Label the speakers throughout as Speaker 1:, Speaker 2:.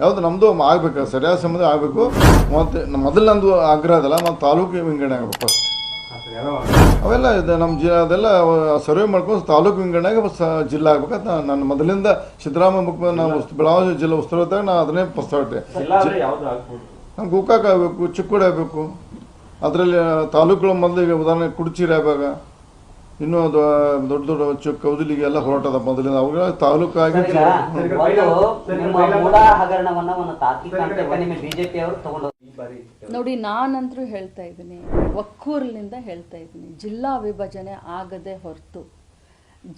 Speaker 1: ಯಾವುದು ನಮ್ದು ಆಗ್ಬೇಕು ಸರಿಯಾದ ಸಮಯದ ಆಗಬೇಕು. ಮತ್ತು ಮೊದಲು ನಂದು ಆಗ್ರಹ ಅದಲ್ಲ ಮತ್ತು ತಾಲೂಕು ವಿಂಗಡಣೆ ಆಗಬೇಕು ಫಸ್ಟ್ ಅವೆಲ್ಲ ಇದೆ ನಮ್ಮ ಜಿ ಅದೆಲ್ಲ ಸರ್ವೆ ಮಾಡ್ಕೊಂಡು ತಾಲೂಕು ವಿಂಗಡಣೆಗೆ ಜಿಲ್ಲಾ ಆಗ್ಬೇಕಂತ ನಾನು ನನ್ನ ಮೊದಲಿಂದ ಸಿದ್ದರಾಮಯ್ಯ ಮುಖ್ಯ ನಾವು ಬೆಳಗಾವಿ ಜಿಲ್ಲಾ ಉಸ್ತುವಾರಿ ಇದ್ದಾಗ ನಾನು ಅದನ್ನೇ ಪ್ರಸ್ತಾವ ಇಟ್ಟೆ ನಮ್ಗೆ ಗೋಕಾಕ್ ಆಗಬೇಕು ಚಿಕ್ಕೋಡಿ ಆಗಬೇಕು. ಅದರಲ್ಲಿ ತಾಲೂಕುಗಳ ಮೊದಲಿಗೆ ಉದಾಹರಣೆ ಕುಡ್ಚಿರಿ ಆಗ ಇನ್ನೂ ಅದು ದೊಡ್ಡ ದೊಡ್ಡ ಚು ಕೌದಲಿಗೆ ಎಲ್ಲ ಹೋರಾಟದ ಮೊದಲಿಂದ.
Speaker 2: ಅವಾಗ ಅವರು ತಗೊಂಡು
Speaker 3: ನೋಡಿ ನಾನಂತರೂ ಹೇಳ್ತಾ ಇದ್ದೀನಿ. ಒಕ್ಕೂರಿನಿಂದ ಹೇಳ್ತಾ ಇದ್ದೀನಿ. ಜಿಲ್ಲಾ ವಿಭಜನೆ ಆಗದೆ ಹೊರತು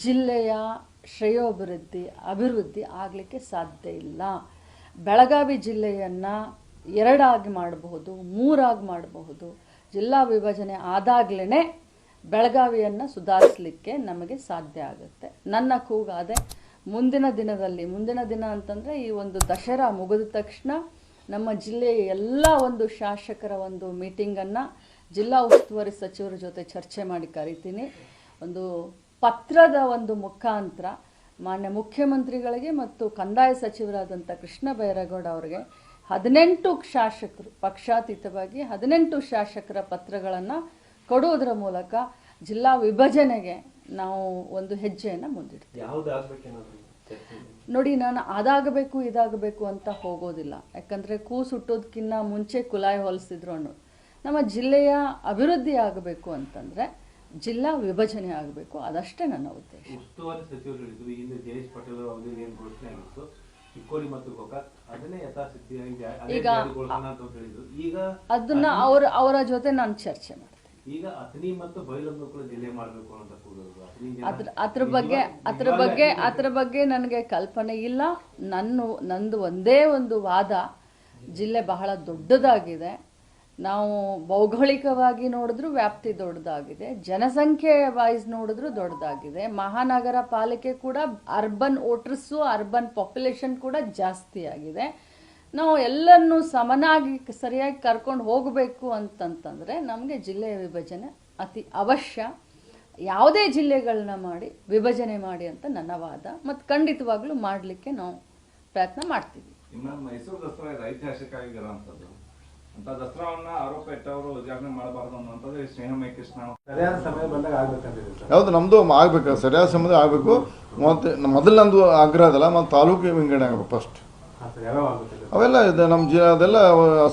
Speaker 3: ಜಿಲ್ಲೆಯ ಶ್ರೇಯೋಭಿವೃದ್ಧಿ ಅಭಿವೃದ್ಧಿ ಆಗಲಿಕ್ಕೆ ಸಾಧ್ಯ ಇಲ್ಲ. ಬೆಳಗಾವಿ ಜಿಲ್ಲೆಯನ್ನು ಎರಡಾಗಿ ಮಾಡಬಹುದು ಮೂರಾಗಿ ಮಾಡಬಹುದು. ಜಿಲ್ಲಾ ವಿಭಜನೆ ಆದಾಗಲೇ ಬೆಳಗಾವಿಯನ್ನು ಸುಧಾರಿಸಲಿಕ್ಕೆ ನಮಗೆ ಸಾಧ್ಯ ಆಗುತ್ತೆ. ನನ್ನ ಕೂಗಾದೆ ಮುಂದಿನ ದಿನದಲ್ಲಿ, ಮುಂದಿನ ದಿನ ಅಂತಂದರೆ ಈ ಒಂದು ದಸರಾ ಮುಗಿದ ತಕ್ಷಣ ನಮ್ಮ ಜಿಲ್ಲೆಯ ಎಲ್ಲ ಒಂದು ಶಾಸಕರ ಒಂದು ಮೀಟಿಂಗನ್ನು ಜಿಲ್ಲಾ ಉಸ್ತುವಾರಿ ಸಚಿವರ ಜೊತೆ ಚರ್ಚೆ ಮಾಡಿ ಕರಿತೀನಿ. ಒಂದು ಪತ್ರದ ಒಂದು ಮುಖಾಂತರ ಮಾನ್ಯ ಮುಖ್ಯಮಂತ್ರಿಗಳಿಗೆ ಮತ್ತು ಕಂದಾಯ ಸಚಿವರಾದಂಥ ಕೃಷ್ಣ ಬೈರೇಗೌಡ ಅವರಿಗೆ ಹದಿನೆಂಟು ಶಾಸಕರು, ಪಕ್ಷಾತೀತವಾಗಿ ಹದಿನೆಂಟು ಶಾಸಕರ ಪತ್ರಗಳನ್ನು ಕೊಡುವುದರ ಮೂಲಕ ಜಿಲ್ಲಾ ವಿಭಜನೆಗೆ ನಾವು ಒಂದು ಹೆಜ್ಜೆಯನ್ನು ಮುಂದಿಡ್ತೀವಿ. ನೋಡಿ ನಾನು ಅದಾಗಬೇಕು ಇದಾಗಬೇಕು ಅಂತ ಹೋಗೋದಿಲ್ಲ. ಯಾಕಂದರೆ ಕೂಸು ಹುಟ್ಟೋದಕ್ಕಿಂತ ಮುಂಚೆ ಕುಲಾಯಿ ಹೋಲಿಸಿದ್ರು ಅನ್ನೋದು ನಮ್ಮ ಜಿಲ್ಲೆಯ ಅಭಿವೃದ್ಧಿ ಆಗಬೇಕು ಅಂತಂದರೆ ಜಿಲ್ಲಾ ವಿಭಜನೆ ಆಗಬೇಕು. ಅದಷ್ಟೇ ನನ್ನ ಉದ್ದೇಶ.
Speaker 4: ಉಸ್ತುವಾರಿ ಸಚಿವರು ಹೇಳಿದ್ರು ಈ ಹಿಂದೆ ಜಯೇಶ್ ಪಟೇಲ್ ಅವರು ಅವಧಿಯಲ್ಲಿ ಏನು ಘೋಷಣೆ ಆಗಿತ್ತು ಚಿಕ್ಕೋಡಿ ಮತ್ತು ಗೋಕಾಕ್ ಅದನ್ನೇ ಯಥಾಸ್ಥಿತಿಯಾಗಿ
Speaker 3: ಈಗ ಅದನ್ನ ಅವರ ಅವರ ಜೊತೆ ನಾನು ಚರ್ಚೆ ಮಾಡ್ತೀನಿ.
Speaker 4: ಈಗ ಅಥಣಿ ಮತ್ತು ಮಾಡಬೇಕು ಅಂತ
Speaker 3: ಅದ್ರ ಅದ್ರ ಬಗ್ಗೆ ಅದ್ರ ಬಗ್ಗೆ ಅದ್ರ ಬಗ್ಗೆ ನನಗೆ ಕಲ್ಪನೆ ಇಲ್ಲ. ನನ್ನ ನಂದು ಒಂದೇ ಒಂದು ವಾದ ಜಿಲ್ಲೆ ಬಹಳ ದೊಡ್ಡದಾಗಿದೆ. ನಾವು ಭೌಗೋಳಿಕವಾಗಿ ನೋಡಿದ್ರು ವ್ಯಾಪ್ತಿ ದೊಡ್ಡದಾಗಿದೆ. ಜನಸಂಖ್ಯೆ ವೈಸ್ ನೋಡಿದ್ರು ದೊಡ್ಡದಾಗಿದೆ. ಮಹಾನಗರ ಪಾಲಿಕೆ ಕೂಡ ಅರ್ಬನ್ ವೋಟರ್ಸು ಅರ್ಬನ್ ಪಾಪ್ಯುಲೇಷನ್ ಕೂಡ ಜಾಸ್ತಿ ಆಗಿದೆ ನಾವು ಎಲ್ಲರನ್ನೂ ಸಮನಾಗಿ ಸರಿಯಾಗಿ ಕರ್ಕೊಂಡು ಹೋಗಬೇಕು ಅಂತಂತಂದರೆ ನಮಗೆ ಜಿಲ್ಲೆಯ ವಿಭಜನೆ ಅತಿ ಅವಶ್ಯ. ಯಾವುದೇ ಜಿಲ್ಲೆಗಳನ್ನ ಮಾಡಿ ವಿಭಜನೆ ಮಾಡಿ ಅಂತ ನನ್ನ ವಾದ. ಮತ್ತು ಖಂಡಿತವಾಗ್ಲೂ ಮಾಡಲಿಕ್ಕೆ ನಾವು ಪ್ರಯತ್ನ ಮಾಡ್ತೀವಿ.
Speaker 5: ಇನ್ನು ಮೈಸೂರು ದಸರಾ ಇದು ಐತಿಹಾಸಿಕ ಅಂತ ದಸರಾವನ್ನ ಆರೋಪ ಇಟ್ಟವರು ಉದ್ಘಾಟನೆ ಮಾಡಬಾರ್ದು ಕೃಷ್ಣ
Speaker 4: ಸರಿಯಾದ ಸಮಯ ಬಂದಾಗ ಆಗ್ಬೇಕಂತ ಸರ್.
Speaker 1: ಯಾವುದು ನಮ್ಮದು ಆಗಬೇಕು ಸರಿಯಾದ ಸಮಯದಲ್ಲಿ ಆಗಬೇಕು. ಮತ್ತು ಮೊದಲು ನಂದು ಆಗ್ರಹ ಅದಲ್ಲ ಮತ್ತು ತಾಲೂಕು ವಿಂಗಡಣೆ ಆಗಬೇಕು ಫಸ್ಟ್ ಅವೆಲ್ಲ ಇದೆ ನಮ್ಮ ಜಿ ಅದೆಲ್ಲ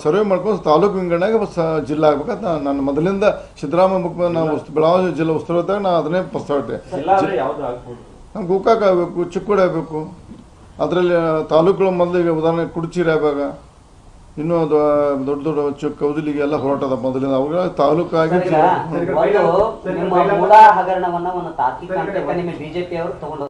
Speaker 1: ಸರ್ವೆ ಮಾಡ್ಕೊಂಡು ತಾಲೂಕು ವಿಂಗಡಣೆಗೆ ಬಸ್ ಜಿಲ್ಲಾ ಆಗ್ಬೇಕಂತ ನಾನು ನನ್ನ ಮೊದಲಿಂದ ಸಿದ್ದರಾಮಯ್ಯ ಮುಖ್ಯ ನಾವು ಬೆಳಗಾವಿ ಜಿಲ್ಲಾ ಉಸ್ತುವಾರಿ ನಾನು ಅದನ್ನೇ ಪ್ರಸ್ತಾವ ಇಟ್ಟೆ ನಮ್ಗೆ ಗೋಕಾಕ್ ಆಗಬೇಕು ಚಿಕ್ಕೋಡಿ ಆಗಬೇಕು. ಅದರಲ್ಲಿ ತಾಲೂಕುಗಳ ಮೊದಲಿಗೆ ಉದಾಹರಣೆ ಕುಡ್ಚಿರಿ ಆಗ ಇನ್ನೂ ಅದು ದೊಡ್ಡ ದೊಡ್ಡ ಚಿಕ್ಕ ಕೌದಲಿಗೆ ಎಲ್ಲ ಹೊರಟದ ಮೊದಲಿಂದ.
Speaker 4: ಅವಾಗ
Speaker 2: ತಾಲೂಕು
Speaker 4: ಆಗಿ
Speaker 2: ನಿಮ್ಮ ಹಗರಣವನ್ನ ತಾತ್ವಿಕ ಹಂತಕ್ಕೆ ನಿಮ್ಮ ಬಿಜೆಪಿ ಅವರು ತಗೊಂಡು